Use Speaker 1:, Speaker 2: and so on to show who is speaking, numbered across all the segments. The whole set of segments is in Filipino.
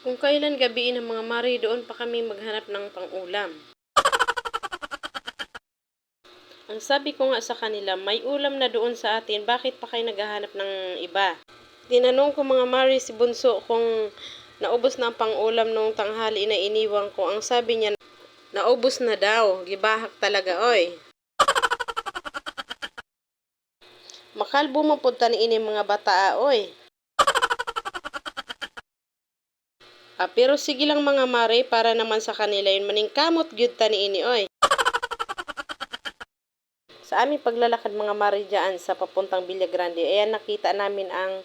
Speaker 1: Kung kailan gabi ng mga mari, doon pa kami maghanap ng pang-ulam. Ang sabi ko nga sa kanila, may ulam na doon sa atin, bakit pa kayo naghahanap ng iba? Tinanong ko mga mari si Bunso kung naubos na ang pang-ulam nung tanghali na iniwan ko. Ang sabi niya, naubos na daw. Gibahak talaga, oy. Makalbo mo punta ni ini mga bata, oy. Ah, pero sige lang mga mare, para naman sa kanila yun, maningkamot gyud ta ni ini, oy. Sa aming paglalakad mga mare dyan sa papuntang Villa Grande, ayan nakita namin ang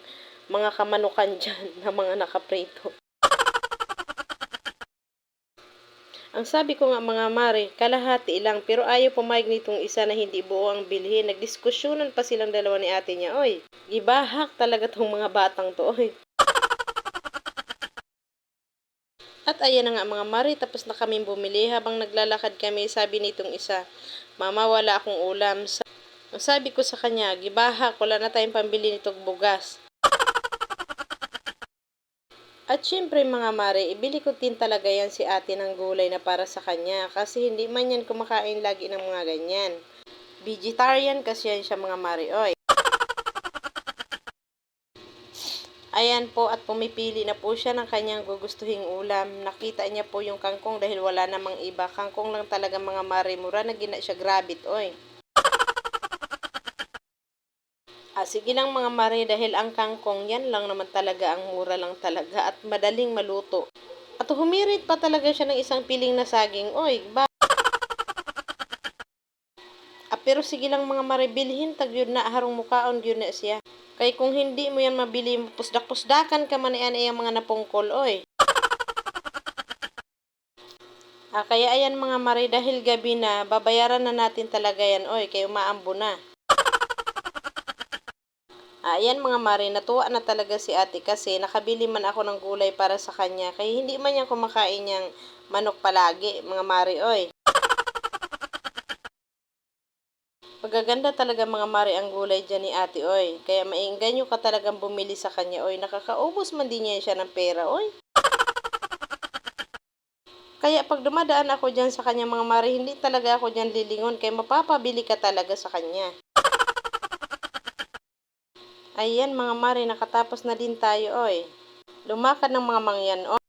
Speaker 1: mga kamanukan dyan na mga nakaprito. Ang sabi ko nga mga mare, kalahati lang pero ayaw pumayag nitong isa na hindi buo ang bilhin. Nagdiskusyonan pa silang dalawa ni ate niya, oy. Gibahak talaga tong mga batang to, oy. At ayan na nga mga mare, tapos na kaming bumili. Habang naglalakad kami, sabi nitong isa, Mama, wala akong ulam. Sabi ko sa kanya, gibahak, wala na tayong pambili nitong bugas. At syempre mga mare, ibili ko din talaga yan si ate ng gulay na para sa kanya kasi hindi man yan kumakain lagi ng mga ganyan. Vegetarian kasi yan siya mga mare, oy. Ayan po at pumipili na po siya ng kanyang gugustuhing ulam. Nakita niya po yung kangkong dahil wala namang iba. Kangkong lang talaga mga mare, mura na gina siya grabit, oy. Ah, sige lang mga mare dahil ang kangkong yan lang naman talaga ang mura lang talaga at madaling maluto. At humirit pa talaga siya ng isang piling na saging. Oy, ba? Ah, pero sige lang mga mare, bilhin tag yun na harong mukaon yun na siya. Kay kung hindi mo yan mabili, pusdak-pusdakan ka man yan yung mga napungkol, oy. Ah, kaya ayan mga mare, dahil gabi na, babayaran na natin talaga yan, oy, kay umaambo na. Ah, Ayan mga mare, natuwa na talaga si ate kasi nakabili man ako ng gulay para sa kanya. Kaya hindi man niya kumakain niyang manok palagi, mga mare, oy. Magaganda talaga mga mare ang gulay dyan ni ate, oy. Kaya maingganyo ka talagang bumili sa kanya, oy. Nakakaubos man din niya siya ng pera, oy. Kaya pag dumadaan ako dyan sa kanya mga mare, hindi talaga ako dyan lilingon. Kaya mapapabili ka talaga sa kanya. Ayan mga mare, nakatapos na din tayo, oy. Lumakad ng mga mangyan, oy.